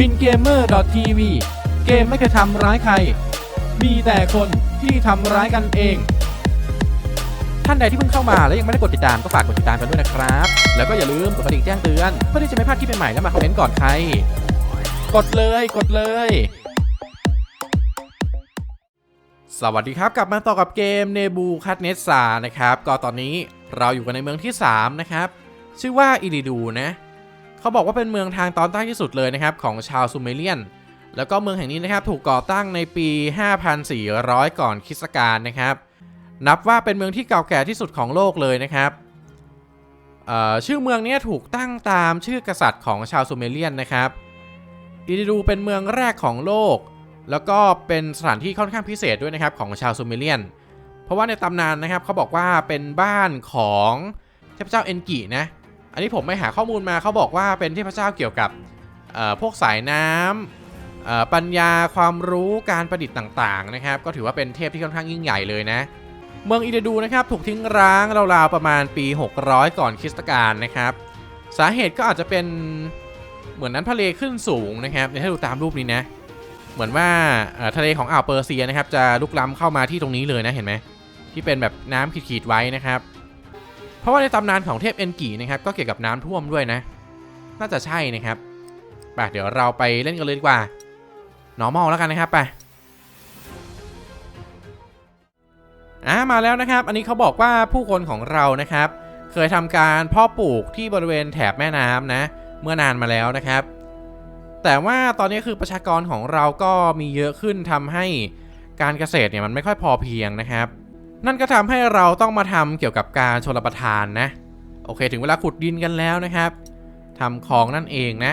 บินเกมเมอร์ TV เกมไม่เคยทำร้ายใคร มีแต่คนที่ทำร้ายกันเอง ท่านใดที่เพิ่งเข้ามาและยังไม่ได้กดติดตามก็ฝากกดติดตามกันด้วยนะครับ แล้วก็อย่าลืมกดกระดิ่งแจ้งเตือนเพื่อที่จะไม่พลาดคลิปใหม่ๆและมาคอมเมนต์ก่อนใคร กดเลยกดเลยสวัสดีครับ กลับมาต่อกับเกมเนบูคัตเนสซานะครับ ก็ตอนนี้เราอยู่กันในเมืองที่ 3 นะครับ ชื่อว่าอิริดูนะ เขาบอกว่าเป็นเมืองทางตอนใต้ที่สุดเลยนะครับของชาวซูเมเรียน แล้วก็เมืองแห่งนี้นะครับถูกก่อตั้งในปี 5,400 ก่อนคริสตกาลนะครับ นับว่าเป็นเมืองที่เก่าแก่ที่สุดของโลกเลยนะครับชื่อเมืองนี้ถูกตั้งตามชื่อกษัตริย์ของชาวซูเมเรียนนะครับอิริดูเป็นเมืองแรกของโลก แล้วก็เป็นสถานที่ค่อนข้างพิเศษด้วยนะครับของชาวซูเมเรียน เพราะว่าในตำนานนะครับเขาบอกว่าเป็นบ้านของเทพเจ้าเอนกินะ อันนี้ผมไปหาข้อมูลมาเขาบอกว่าเป็นเทพเจ้าเกี่ยวกับพวกสายน้ำเอ่อปัญญาความรู้การประดิษฐ์ต่างๆนะครับ ก็ถือว่าเป็นเทพที่ค่อนข้างยิ่งใหญ่เลยนะ เมืองอิเดดูนะครับถูกทิ้งร้างราวๆประมาณปี 600 ก่อนคริสตกาลนะครับ สาเหตุก็อาจจะเป็นเหมือนนั้นทะเลขึ้นสูงนะครับถ้าดูตามรูปนี้นะ เหมือนว่าทะเลของอ่าวเปอร์เซียนะครับจะลุกล้ำเข้ามาที่ตรงนี้เลยนะเห็นไหมที่เป็นแบบน้ำขีดๆไว้นะครับ เพราะว่าในตำนานของเทพเอนกีนะครับก็เกี่ยวกับน้ำท่วมด้วยนะ น่าจะใช่นะครับไปเดี๋ยวเราไปเล่นกันเลยดีกว่า normal แล้วกันนะครับไปอ่ามาแล้วนะครับ อันนี้เขาบอกว่าผู้คนของเรานะครับ เคยทำการเพาะปลูกที่บริเวณแถบแม่น้ำนะ เมื่อนานมาแล้วนะครับ แต่ว่าตอนนี้คือประชากรของเราก็มีเยอะขึ้นทำให้การเกษตรเนี่ยมันไม่ค่อยพอเพียงนะครับ นั่นก็ทำให้เราต้องมาทำเกี่ยวกับการชลประทานนะ โอเค ถึงเวลาขุดดินกันแล้วนะครับทำคลองนั่นเองนะ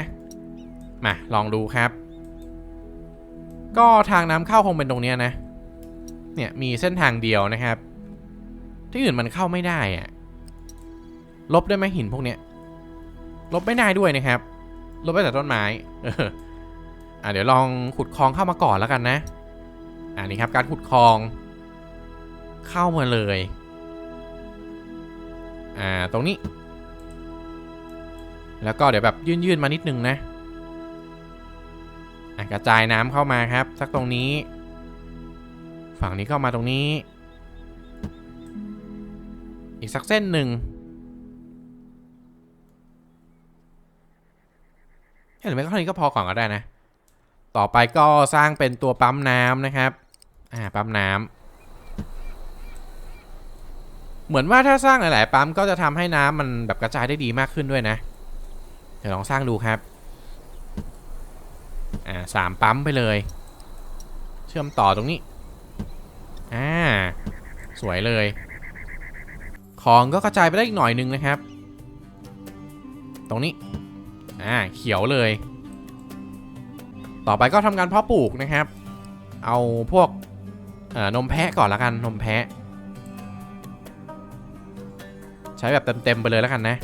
มาลองดูครับ ก็ทางน้ำเข้าคงเป็นตรงเนี้ยนะ เนี่ยมีเส้นทางเดียวนะครับ ที่อื่นมันเข้าไม่ได้อะลบได้ไหมหินพวกเนี้ย ลบไม่ได้ด้วยนะครับ ลบไปแต่ต้นไม้เอออะเดี๋ยวลองขุดคลองเข้ามาก่อนแล้วกันนะ อ่านี่ครับการขุดคลอง เข้ามาเลย อ่า ตรงนี้ แล้วก็เดี๋ยวแบบยื่นๆมานิดนึงนะอะกระจายน้ำเข้ามาครับ สักตรงนี้ ฝั่งนี้ก็มาตรงนี้ อีกสักเส้นหนึ่งเห็นไหมก็เท่านี้ก็พอก่อนก็ได้นะ ต่อไปก็สร้างเป็นตัวปั๊มน้ำนะครับ อ่า ปั๊มน้ำ เหมือนว่าถ้าสร้างหลาย ๆ ปั๊มก็จะทำให้น้ำมันแบบกระจายได้ดีมากขึ้นด้วยนะ เดี๋ยวลองสร้างดูครับ อ่าสามปั๊มไปเลย เชื่อมต่อตรงนี้ อ่า สวยเลย ของก็กระจายไปได้อีกหน่อยนึงนะครับ ตรงนี้ อ่า เขียวเลย ต่อไปก็ทำการเพาะปลูกนะครับ เอาพวกนมแพะก่อนละกัน นมแพะ ใช้แบบเต็มๆไปเลยแล้วกันนะ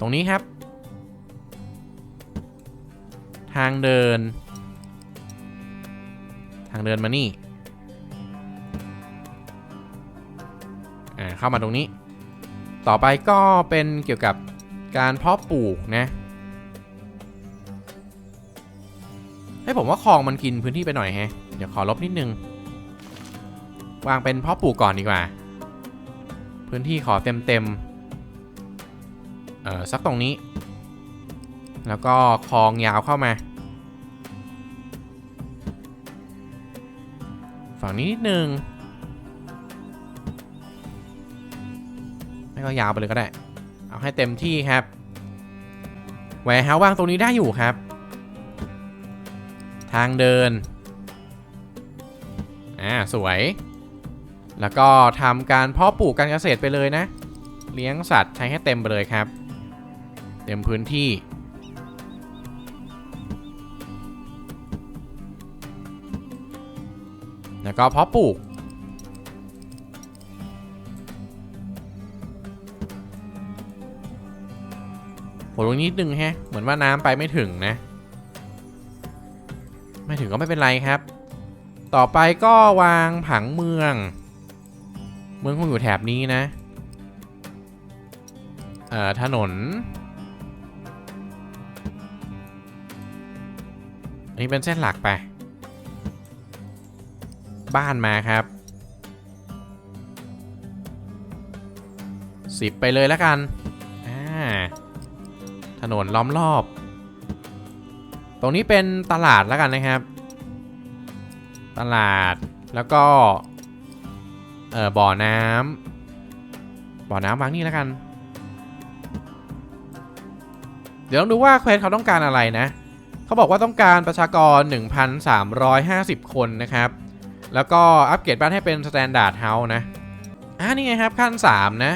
ตรงนี้ครับ ทางเดิน ทางเดินมานี่อ่าเข้ามาตรงนี้ ต่อไปก็เป็นเกี่ยวกับการเพาะปลูกนะ ให้ผมว่าคลองมันกินพื้นที่ไปหน่อยแฮะ เดี๋ยวขอลบนิดนึง วางเป็นเพาะปลูกก่อนดีกว่า พื้นที่ขอเต็มๆเออสักตรงนี้ แล้วก็คลองยาวเข้ามา ฝั่งนี้นิดนึงไม่ก็ยาวไปเลยก็ได้ เอาให้เต็มที่ครับแหวร์เฮาวางตรงนี้ได้อยู่ครับ ทางเดิน อ่า สวย แล้วก็ทำการเพาะปลูกการเกษตรไปเลยนะ เลี้ยงสัตว์ใช้ให้เต็มไปเลยครับ เต็มพื้นที่ แล้วก็เพาะปลูกโหตรงนี้นิดนึงแฮะ เหมือนว่าน้ำไปไม่ถึงนะ ไม่ถึงก็ไม่เป็นไรครับ ต่อไปก็วางผังเมือง เมืองคงอยู่แถบนี้นะ เอ่อ ถนน อันนี้เป็นเส้นหลักไป บ้านมาครับสิบไปเลยแล้วกัน อ่า ถนนล้อมรอบ ตรงนี้เป็นตลาดแล้วกันนะครับ ตลาดแล้วก็ เออบ่อน้ำบ่อน้ำวางนี่แล้วกัน เดี๋ยวต้องดูว่าเควสเขาต้องการอะไรนะ เขาบอกว่าต้องการประชากร 1,350 คนนะครับ แล้วก็อัปเกรดบ้านให้เป็นสแตนดาร์ดเฮาส์นะอ่านี่ไงครับขั้น 3 นะ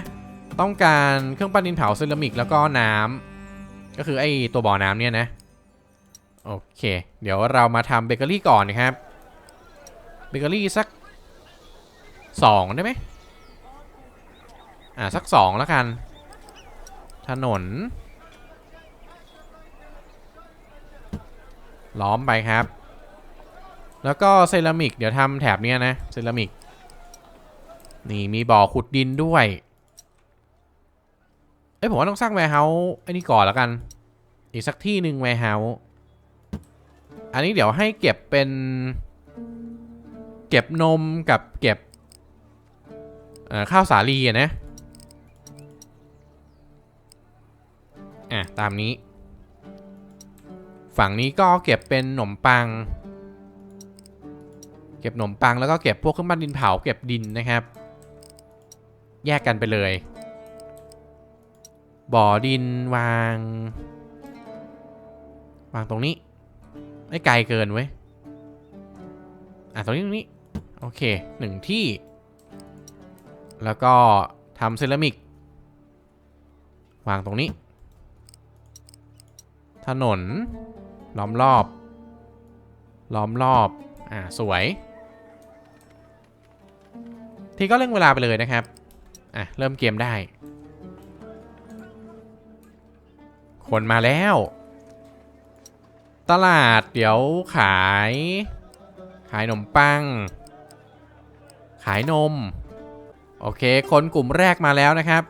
ต้องการเครื่องปั้นดินเผาเซรามิกแล้วก็น้ำก็คือไอตัวบ่อน้ำเนี่ยนะ โอเค เดี๋ยวเรามาทำเบเกอรี่ก่อนนะครับ เบเกอรี่สัก 2ได้ไหมอ่าสัก2แล้วกัน ถนน ล้อมไปครับ แล้วก็เซรามิก เดี๋ยวทำแถบเนี้ยนะ เซรามิก นี่มีบ่อขุดดินด้วย เอ้ยผมว่าต้องสร้างแวร์เฮาส์ไอ้นี่ก่อนแล้วกัน อีกสักที่หนึ่งแวร์เฮาส์อันนี้เดี๋ยวให้เก็บเป็น เก็บนมกับเก็บ ข้าวสาลีอะนะ อะ ตามนี้ ฝั่งนี้ก็เก็บเป็นขนมปัง เก็บขนมปังแล้วก็เก็บพวกเครื่องปั้นดินเผาเก็บดินนะครับ แยกกันไปเลย บ่อดินวาง วางตรงนี้ ไม่ไกลเกินเว้ย อะ ตรงนี้ตรงนี้ โอเคหนึ่งที่ แล้วก็ทำเซรามิก วางตรงนี้ ถนน ล้อมรอบ ล้อมรอบ อ่า สวย ทีก็เร่งเวลาไปเลยนะครับ อะ เริ่มเกมได้ คนมาแล้ว ตลาดเดี๋ยวขาย ขายนมปัง ขายนม โอเค คนกลุ่มแรกมาแล้วนะครับ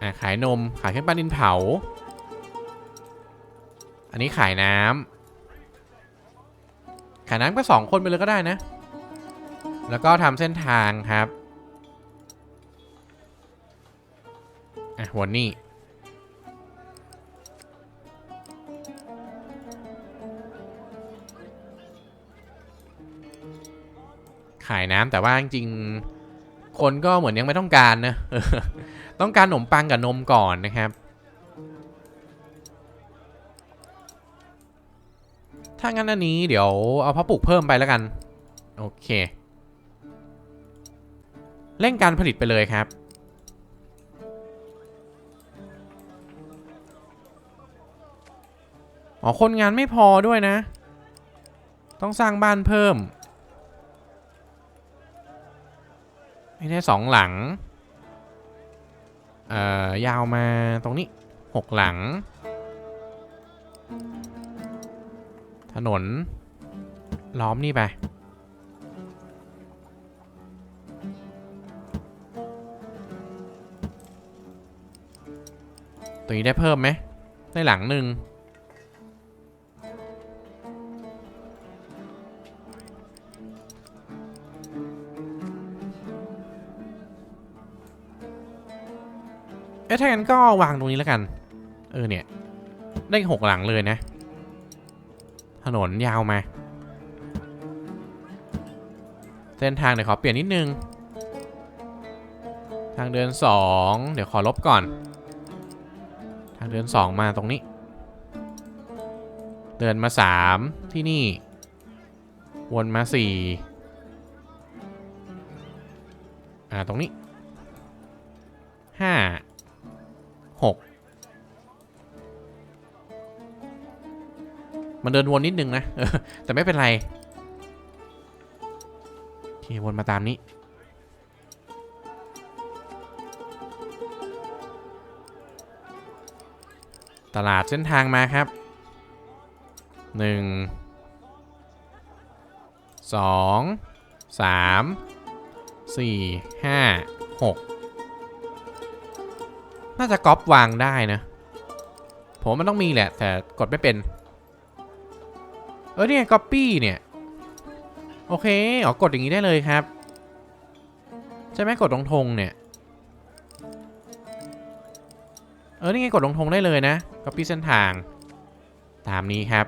อะขายนม ขายเครื่องปั้นดินเผา อันนี้ขายน้ำ ขายน้ำก็สองคนไปเลยก็ได้นะ แล้วก็ทำเส้นทางครับ อะวันนี้ขายน้ำแต่ว่าจริงๆ คนก็เหมือนยังไม่ต้องการนะต้องการขนมปังกับนมก่อนนะครับ ถ้างั้นอันนี้เดี๋ยวเอาพ่อปลูกเพิ่มไปแล้วกัน โอเค เร่งการผลิตไปเลยครับอ๋อคนงานไม่พอด้วยนะ ต้องสร้างบ้านเพิ่ม ไม่ได้สองหลัง เอ่อยาวมาตรงนี้หกหลัง ถนน ล้อมนี่ไปตัวนี้ได้เพิ่มไหมได้หลังหนึ่ง เอ๊ะถ้างั้นก็วางตรงนี้แล้วกัน เออเนี่ย ได้หกหลังเลยนะ ถนนยาวมา เส้นทางเดี๋ยวขอเปลี่ยนนิดนึง ทางเดิน2เดี๋ยวขอลบก่อน ทางเดิน2มาตรงนี้ เดินมา3ที่นี่ วนมา4อ่าตรงนี้ มันเดินวนนิดนึงนะแต่ไม่เป็นไรโอเควนมาตามนี้ ตลาดเส้นทางมาครับหนึ่งสองสามสี่ห้าหกน่าจะก๊อปวางได้นะผมมันต้องมีแหละ แต่กดไม่เป็น เออนี่ไง copy เนี่ย โอเคอ๋อกดอย่างนี้ได้เลยครับ ใช่ไหมกดตรงธงเนี่ย เออนี่ไงกดลงธงได้เลยนะ copy เส้นทาง ตามนี้ครับ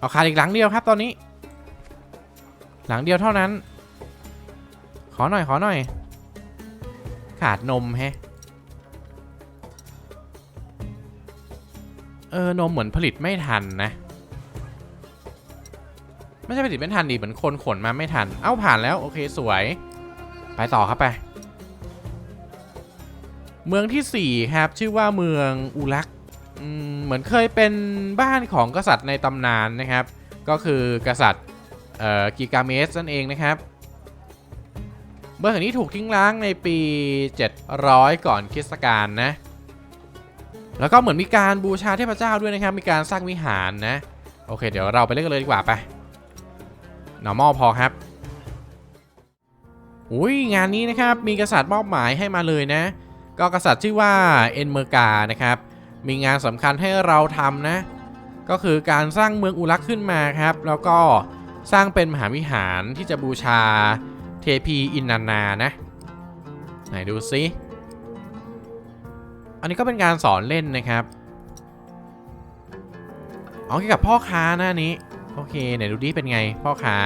เอาขาดอีกหลังเดียวครับตอนนี้ หลังเดียวเท่านั้น ขอหน่อยขอหน่อย ขาดนมแฮะเออนมเหมือนผลิตไม่ทันนะไม่ใช่ผลิตไม่ทันดิเหมือนคนขนมาไม่ทัน เอ้าผ่านแล้วโอเคสวย ไปต่อครับไป เมืองที่ 4 ครับ ชื่อว่าเมืองอุลักอืม เหมือนเคยเป็นบ้านของกษัตริย์ในตำนานนะครับ ก็คือกษัตริย์กิกาเมสนั่นเองนะครับ เมืองแห่งนี้ถูกทิ้งร้างในปี 700 ก่อนคริสตกาลนะ แล้วก็เหมือนมีการบูชาเทพเจ้าด้วยนะครับ มีการสร้างวิหารนะ โอเค เดี๋ยวเราไปเล่นกันเลยดีกว่าไป normal พอครับอุ้ยงานนี้นะครับมีกษัตริย์มอบหมายให้มาเลยนะ ก็กษัตริย์ชื่อว่าเอ็นเมอร์กานะครับ มีงานสำคัญให้เราทำนะ ก็คือการสร้างเมืองอุรักขึ้นมาครับ แล้วก็สร้างเป็นมหาวิหารที่จะบูชาเทพีอินนานานะ ไหนดูซิอันนี้ก็เป็นการสอนเล่นนะครับเอาเกี่ยวกับพ่อค้าหน้านี้โอเคไหนดูดิเป็นไงพ่อค้า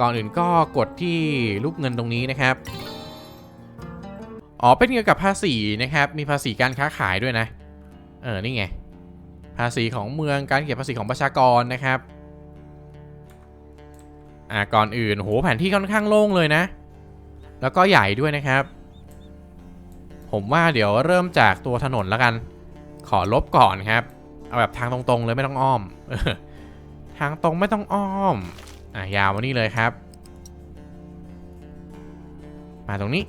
ก่อนอื่นก็กดที่รูปเงินตรงนี้นะครับ อ๋อเป็นเกี่ยวกับภาษีนะครับ มีภาษีการค้าขายด้วยนะ เออ นี่ไง ภาษีของเมือง การเก็บภาษีของประชากรนะครับ อ่า ก่อนอื่น โห แผนที่ค่อนข้างโล่งเลยนะ แล้วก็ใหญ่ด้วยนะครับ ผมว่าเดี๋ยวเริ่มจากตัวถนนแล้วกัน ขอลบก่อนครับ เอาแบบทางตรงๆเลยไม่ต้องอ้อม ทางตรงไม่ต้องอ้อม อะยาวมานี่เลยครับ มาตรงนี้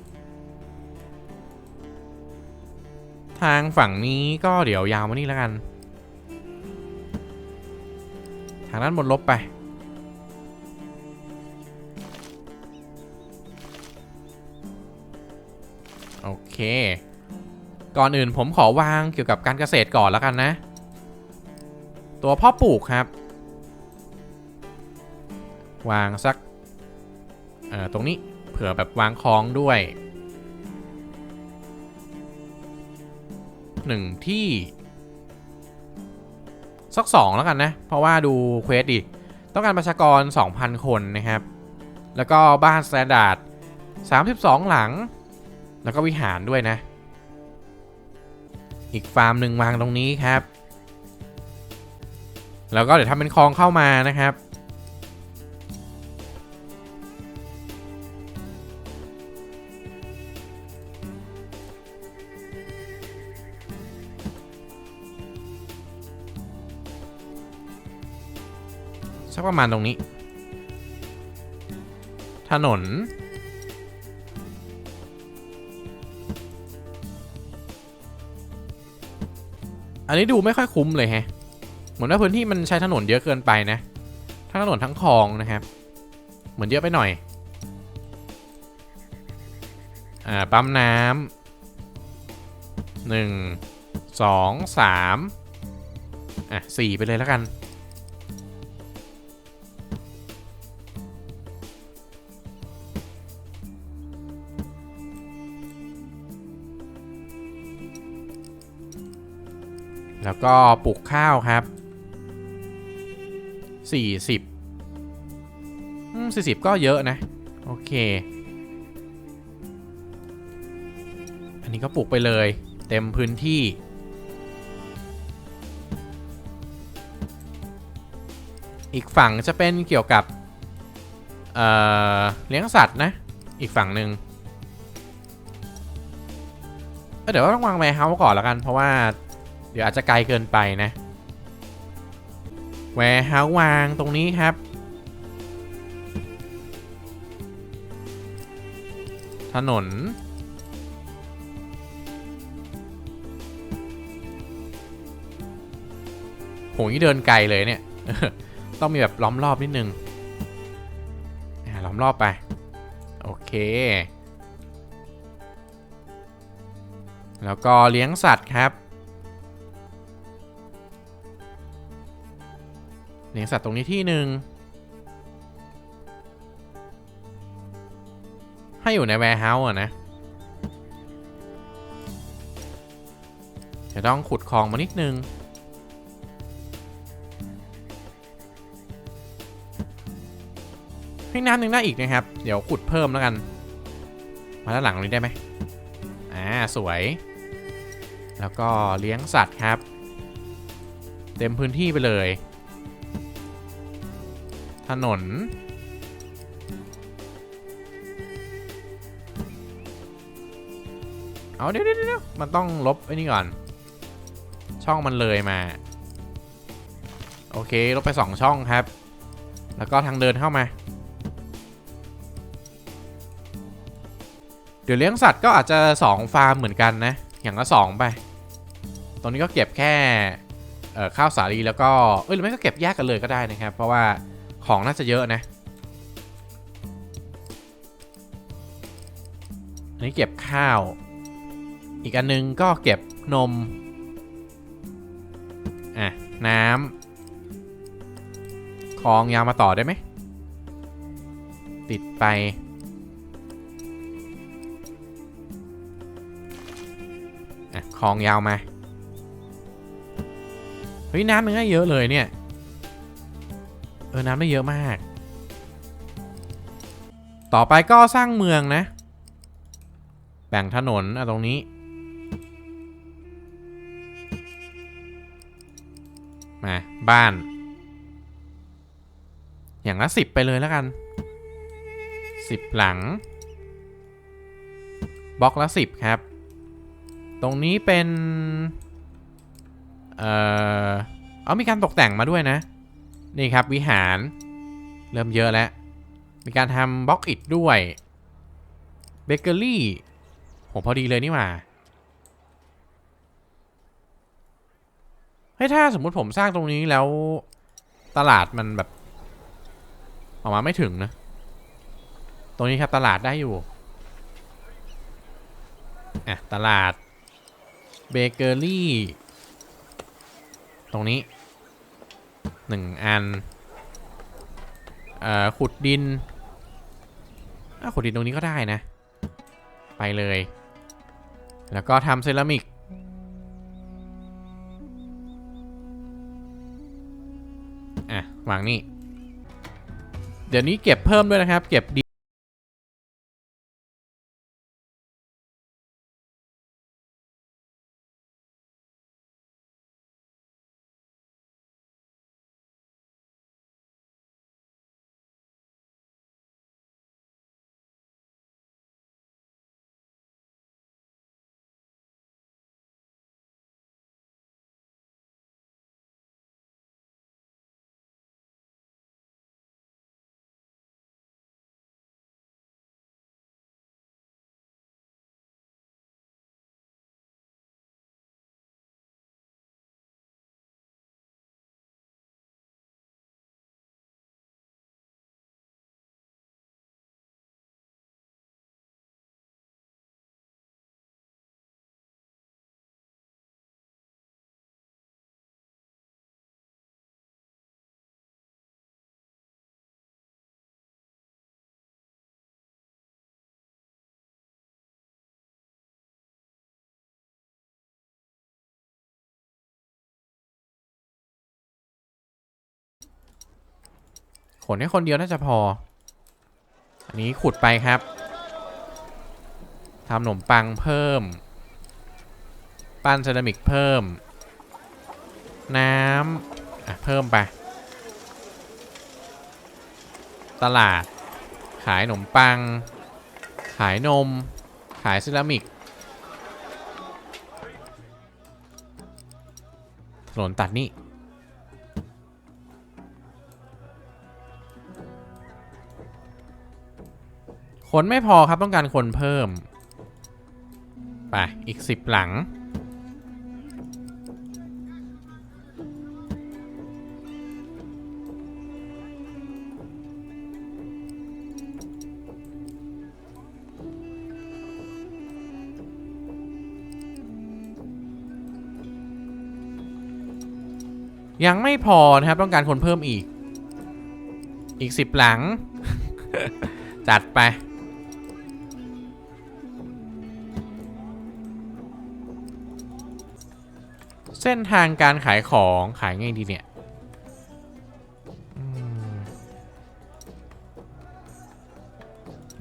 ทางฝั่งนี้ก็เดี๋ยวยาวมานี่แล้วกัน ทางด้านบนลบไปโอเค ก่อนอื่นผมขอวางเกี่ยวกับการเกษตรก่อนแล้วกันนะ ตัวพ่อปลูกครับ วางสัก เอ่อ ตรงนี้เผื่อแบบวางคลองด้วย หนึ่งที่สักสองแล้วกันนะ เพราะว่าดูเควสดิ ต้องการประชากร 2,000 คนนะครับ แล้วก็บ้านสแตนดาร์ด32 หลัง แล้วก็วิหารด้วยนะ อีกฟาร์มหนึ่งวางตรงนี้ครับ แล้วก็เดี๋ยวทำเป็นคลองเข้ามานะครับ กประมาณตรงนี้ ถนน อันนี้ดูไม่ค่อยคุ้มเลยแฮะ เหมือนว่าพื้นที่มันใช้ถนนเยอะเกินไปนะ ทั้งถนนทั้งคลองนะครับ เหมือนเยอะไปหน่อย อ่า ปั๊มน้ำหนึ่งสองสามอะสี่ไปเลยแล้วกัน แล้วก็ปลูกข้าวครับสี่สิบอืมสี่สิบก็เยอะนะ โอเค อันนี้ก็ปลูกไปเลย เต็มพื้นที่ อีกฝั่งจะเป็นเกี่ยวกับ เอ่อ เลี้ยงสัตว์นะ อีกฝั่งหนึ่งเเดี๋ยวต้องวางแวเฮาก่อนแล้วกัน เพราะว่า เดี๋ยวอาจจะไกลเกินไปนะแวร์เฮาวางตรงนี้ครับ ถนน โหนี่เดินไกลเลยเนี่ย ต้องมีแบบล้อมรอบนิดนึงล้อมรอบไป โอเค แล้วก็เลี้ยงสัตว์ครับ ลี้ยงสัตว์ตรงนี้ที่หนึ่งให้อยู่ในแวร์เฮาส์อะนะ จะต้องขุดคลองมานิดนึง ให้น้ำหนึ่งได้อีกนะครับ เดี๋ยวขุดเพิ่มแล้วกัน มาด้านหลังตรงนี้ได้ไหมอ่า สวย แล้วก็เลี้ยงสัตว์ครับ เต็มพื้นที่ไปเลย ถนน เอาเดี๋ยวเดี๋ยวเดี๋ยวมันต้องลบไอ้นี่ก่อน ช่องมันเลยมา โอเค ลบไป2ช่องครับ แล้วก็ทางเดินเข้ามา เดี๋ยวเลี้ยงสัตว์ก็อาจจะ2ฟาร์มเหมือนกันนะ อย่างละ2ไป ตรงนี้ก็เก็บแค่ข้าวสาลีแล้วก็ เอ้ยหรือไม่ก็เก็บแยกกันเลยก็ได้นะครับ เพราะว่า ของน่าจะเยอะนะ อันนี้เก็บข้าว อีกอันนึงก็เก็บนม อะ น้ำคลองยาวมาต่อได้ไหม ติดไป อะคลองยาวมา เฮ้ย น้ำมันได้เยอะเลยเนี่ย เออน้ำได้เยอะมาก ต่อไปก็สร้างเมืองนะ แบ่งถนนอะตรงนี้ มา บ้าน อย่างละสิบไปเลยแล้วกันสิบหลัง บล็อกละสิบครับ ตรงนี้เป็น เอ่อ เอามีการตกแต่งมาด้วยนะ นี่ครับวิหารเริ่มเยอะแล้ว มีการทำบล็อกอิฐด้วยเบเกอรี่โหพอดีเลยนี่หว่าเฮ้ยถ้าสมมุติผมสร้างตรงนี้แล้วตลาดมันแบบ ออกมาไม่ถึงนะ ตรงนี้ครับตลาดได้อยู่อะตลาดเบเกอรี่ ตรงนี้ หนึ่งอันเอ่อขุดดินขุดดินตรงนี้ก็ได้นะ ไปเลย แล้วก็ทำเซรามิกอะวางนี่ เดี๋ยวนี้เก็บเพิ่มด้วยนะครับ เก็บ ขนแค่คนเดียวน่าจะพอ อันนี้ขุดไปครับทำขนมปังเพิ่ม ปั้นเซรามิกเพิ่ม น้ำอะเพิ่มไป ตลาด ขายขนมปัง ขายนม ขายเซรามิกถนนตัดนี่ คนไม่พอครับต้องการคนเพิ่ม ไป อีกสิบหลัง ยังไม่พอนะครับ ต้องการคนเพิ่มอีก อีกสิบหลัง จัดไป เส้นทางการขายของขายไงดีเนี่ย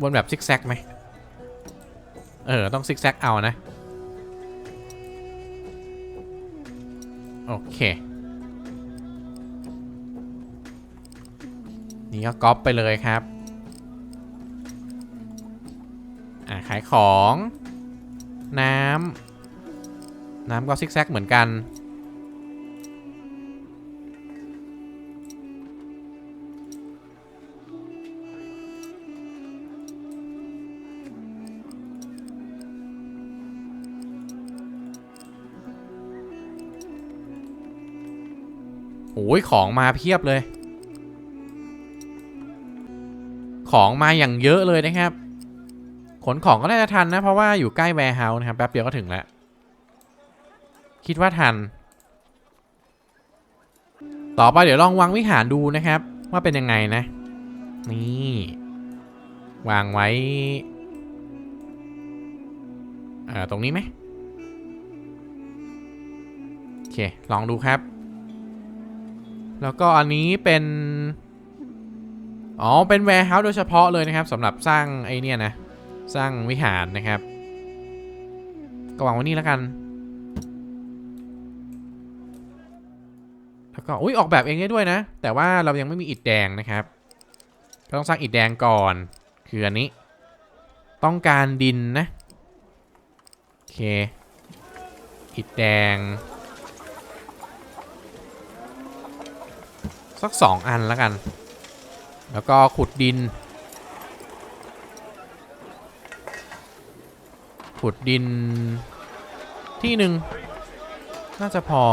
วนแบบซิกแซกไหม เออ ต้องซิกแซกเอานะ โอเค นี่ก็ก๊อปไปเลยครับ อ่าขายของ น้ำ น้ำก็ซิกแซกเหมือนกัน โอ้ย ของมาเพียบเลย ของมาอย่างเยอะเลยนะครับ ขนของก็น่าจะทันนะ เพราะว่าอยู่ใกล้แวร์เฮาส์นะครับ แป๊บเดียวก็ถึงแล้ว คิดว่าทัน ต่อไปเดี๋ยวลองวางวิหารดูนะครับ ว่าเป็นยังไงนะ นี่ วางไว้เอ่อตรงนี้ไหมโอเค ลองดูครับ แล้วก็อันนี้เป็นอ๋อ เป็น warehouse โดยเฉพาะเลยนะครับสำหรับสร้างไอเนี่ยนะ สร้างวิหารนะครับ ก็วางไว้นี่แล้วกัน แล้วก็อุ้ยออกแบบเองได้ด้วยนะ แต่ว่าเรายังไม่มีอิฐแดงนะครับ ก็ต้องสร้างอิฐแดงก่อน คืออันนี้ ต้องการดินนะ โอเค อิฐแดง สักสองอันแล้วกัน แล้วก็ขุดดิน ขุดดินที่หนึ่งน่าจะพอ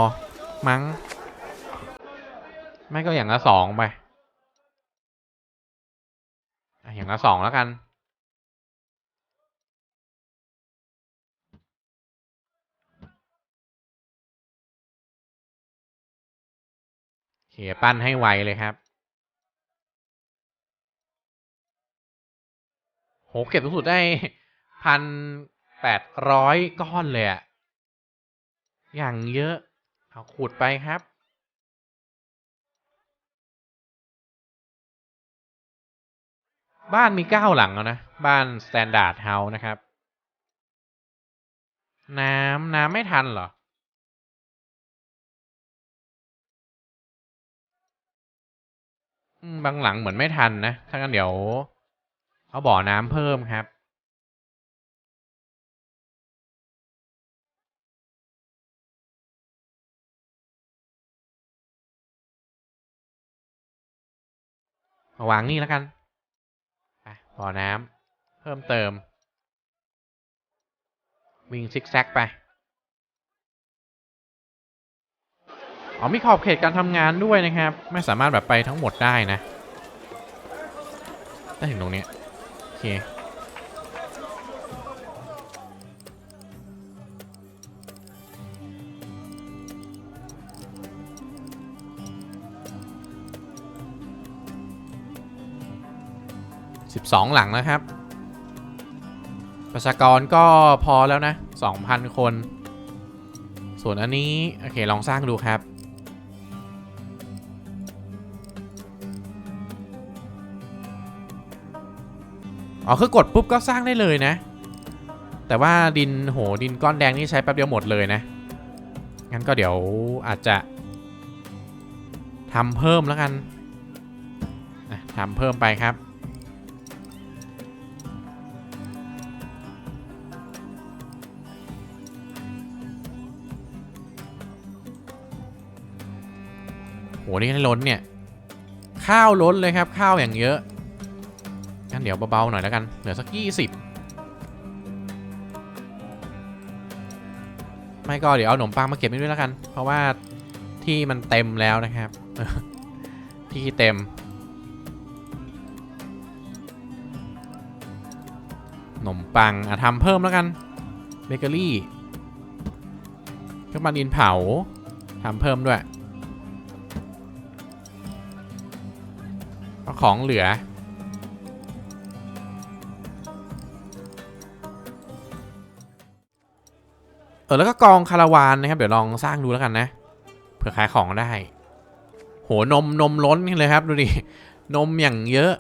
มั้ง ไม่ก็อย่างละสองไปอย่างละสองแล้วกันโอเคปั้นให้ไวเลยครับโหเก็บสูงสุดได้พันแปดร้อยก้อนเลยอะอย่างเยอะ เอาขุดไปครับ บ้านมีเก้าหลังแล้วนะ บ้าน Standard House นะครับ น้ำน้ำไม่ทันเหรอ บางหลังเหมือนไม่ทันนะ ถ้างั้นเดี๋ยวเอาบ่อน้ำเพิ่มครับ วางนี่แล้วกัน บ่อน้ำเพิ่มเติม วิ่งซิกแซกไป อ๋อมีขอบเขตการทำงานด้วยนะครับ ไม่สามารถแบบไปทั้งหมดได้นะ ได้ถึงตรงนี้ โอเค 2 หลังนะครับ ประชากรก็พอแล้วนะ 2,000 คน ส่วนอันนี้ โอเค ลองสร้างดูครับ อ๋อ คือกดปุ๊บก็สร้างได้เลยนะ แต่ว่าดินโหดินก้อนแดงนี่ใช้แป๊บเดียวหมดเลยนะ งั้นก็เดี๋ยวอาจจะทำเพิ่มแล้วกันทำเพิ่มไปครับ หนี่ให้ล้นเนี่ย ข้าวล้นเลยครับ ข้าวอย่างเยอะงั้นเดี๋ยวเบาๆหน่อยแล้วกัน เหลือสักยี่สิบไม่ก็เดี๋ยวเอาขนมปังมาเก็บไว้ด้วยแล้วกัน เพราะว่าที่มันเต็มแล้วนะครับ ที่เต็มขนมปังอะทำเพิ่มแล้วกันเบเกอรี่เครื่องปั้นดินเผาทำเพิ่มด้วย ของเหลือ เออแล้วก็กองคาราวานนะครับ เดี๋ยวลองสร้างดูแล้วกันนะ เผื่อขายของได้ โหนมนมล้นเลยครับ ดูดิ นมอย่างเยอะ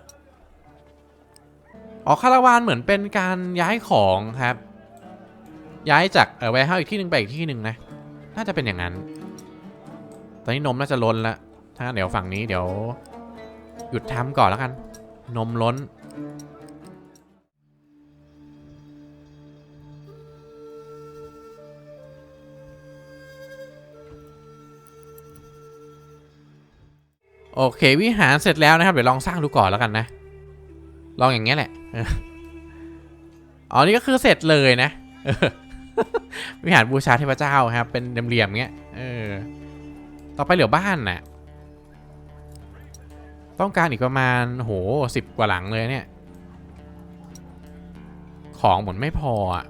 อ๋อคาราวานเหมือนเป็นการย้ายของครับ ย้ายจากเออไว้ให้อีกที่หนึ่งไปอีกที่หนึ่งนะ น่าจะเป็นอย่างนั้น ตอนนี้นมน่าจะล้นล้วถ้าเดี๋ยวฝั่งนี้เดี๋ยว หยุดทำก่อนแล้วกัน นมล้น โอเค วิหารเสร็จแล้วนะครับ เดี๋ยวลองสร้างดูก่อนแล้วกันนะ ลองอย่างเงี้ยแหละอ๋อนี่ก็คือเสร็จเลยนะวิหารบูชาเทพเจ้าครับ เป็นเหลี่ยมๆเงี้ยเออ ต่อไปเหลือบ้านน่ะ ต้องการอีกประมาณโหสิบกว่าหลังเลยเนี่ย ของเหมือนไม่พออะ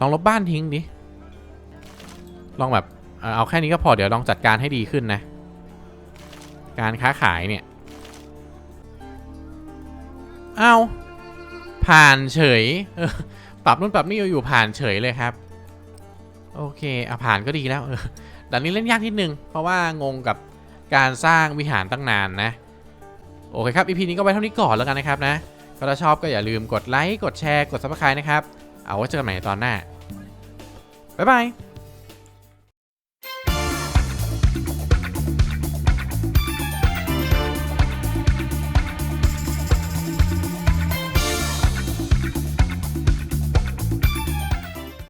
ลองลบบ้านทิ้งดิ ลองแบบเอาแค่นี้ก็พอเดี๋ยวลองจัดการให้ดีขึ้นนะ การค้าขายเนี่ย เอาผ่านเฉย ปรับนู่นปรับนี่อยู่ผ่านเฉยเลยครับ โอเคอะผ่านก็ดีแล้วเออด่านนี้เล่นยากนิดนึง เพราะว่างงกับ การสร้างวิหารตั้งนานนะ โอเคครับ EP นี้ก็ไว้เท่านี้ก่อนแล้วกันนะครับนะก็ถ้าชอบก็อย่าลืมกดไลค์กดแชร์กด subscribe นะครับ เอาไว้เจอกันใหม่ในตอนหน้า บ๊ายบาย